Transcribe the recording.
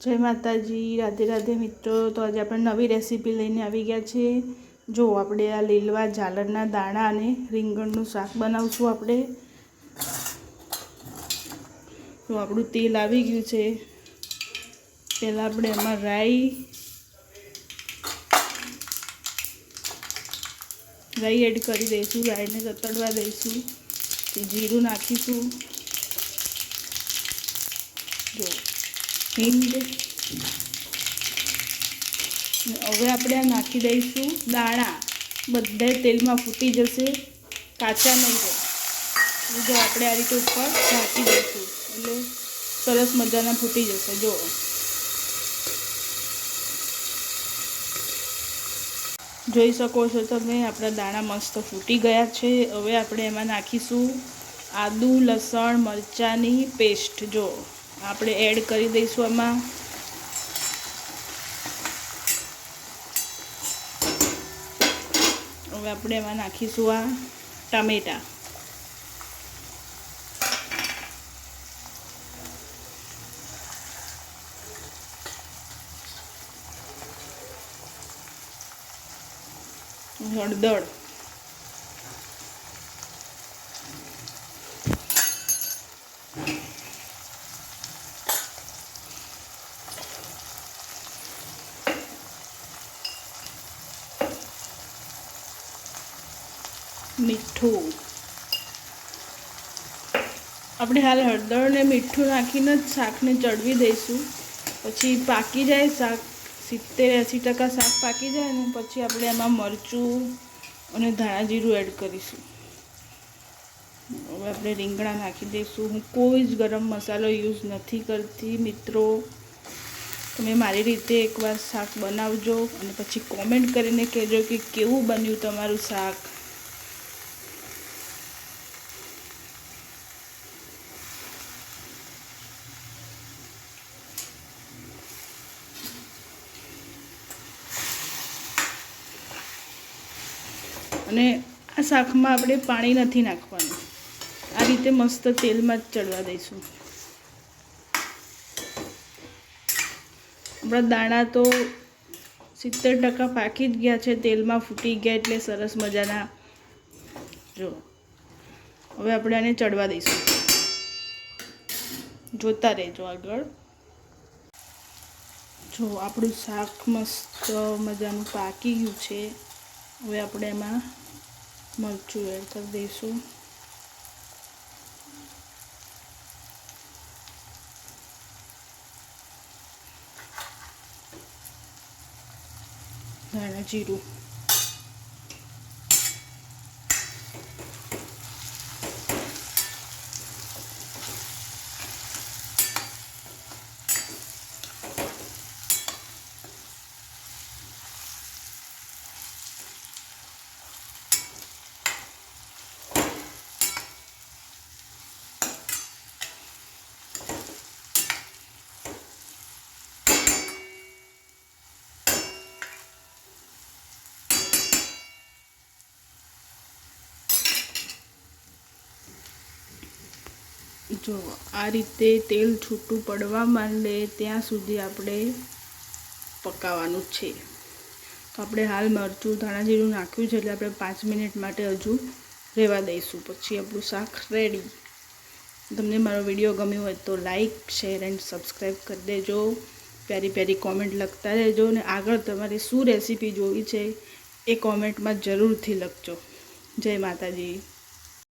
જય માતાજી, રાધે રાધે મિત્રો. તો આજે આપણે નવી રેસીપી લઈને આવી ગયા છીએ જો આપણે આ લીલવા ઝાલરના દાણા અને રીંગણનું શાક બનાવશું આપણે. તો આપણું તેલ આવી ગયું છે. પહેલાં આપણે એમાં રાઈ રાઈ એડ કરી દઈશું, રાઈને તતડવા દઈશું, જીરું નાખીશું જો હિંગ. હવે આપણે આ નાખી દઈશું દાણા. બધા તેલમાં ફૂટી જશે. કાચા નહીં જાય જો આપણે આ રીતે ઉપર નાખી દઈશું. એટલે સરસ મજાના ફૂટી જશે. જો. જોઈ શકો છો તમે, આપણા દાણા મસ્ત ફૂટી ગયા છે. હવે આપણે એમાં નાખીશું આદુ, લસણ, મરચાંની પેસ્ટ. જો. આપણે એડ કરી દઈશું આમાં. હવે આપણે એમાં નાખીશું આ ટામેટા. હળદર. મીઠું. આપણે હાલ હળદર ને મીઠું નાખીને જ શાકને ચડવી દઈશું. પછી પાકી જાય શાક, સિત્તેર એંસી ટકા શાક પાકી જાય ને પછી આપણે એમાં મરચું અને ધાણા જીરું એડ કરીશું. હવે આપણે રીંગણા નાખી દઈશું. હું કોઈ જ ગરમ મસાલો યુઝ નથી કરતી, મિત્રો. તમે મારી રીતે એકવાર શાક બનાવજો અને પછી કોમેન્ટ કરીને કહેજો કે કેવું બન્યું તમારું શાક. અને આ શાકમાં આપણે પાણી નથી નાખવાનું. આ રીતે મસ્ત તેલમાં જ ચડવા દઈશું. આપણા દાણા તો સિત્તેર ટકા પાકી જ ગયા છે, તેલમાં ફૂટી ગયા એટલે સરસ મજાના. જો, હવે આપણે આને ચડવા દઈશું. જોતા રહેજો આગળ. જો, આપણું શાક મસ્ત મજાનું પાકી ગયું છે. હવે આપણે એમાં મરચું એડ કરી દઈશું. ધાણા જીરું. જો આ રીતે તેલ છૂટું પડવા માંડે, ત્યાં સુધી આપણે પકાવવાનું છે. તો આપણે હાલ મરચું ધાણા જીરું નાખ્યું છે એટલે આપણે પાંચ મિનિટ માટે હજુ રહેવા દઈશું. પછી આપણું શાક રેડી તમને મારો વીડિયો ગમ્યો હોય તો લાઈક શેર એન્ડ સબસ્ક્રાઈબ કરી દેજો. પ્યારી પ્યારી કોમેન્ટ લખતા રહેજો અને આગળ તમારે શું રેસીપી જોવી છે એ કોમેન્ટમાં જરૂરથી લખજો. જય માતાજી.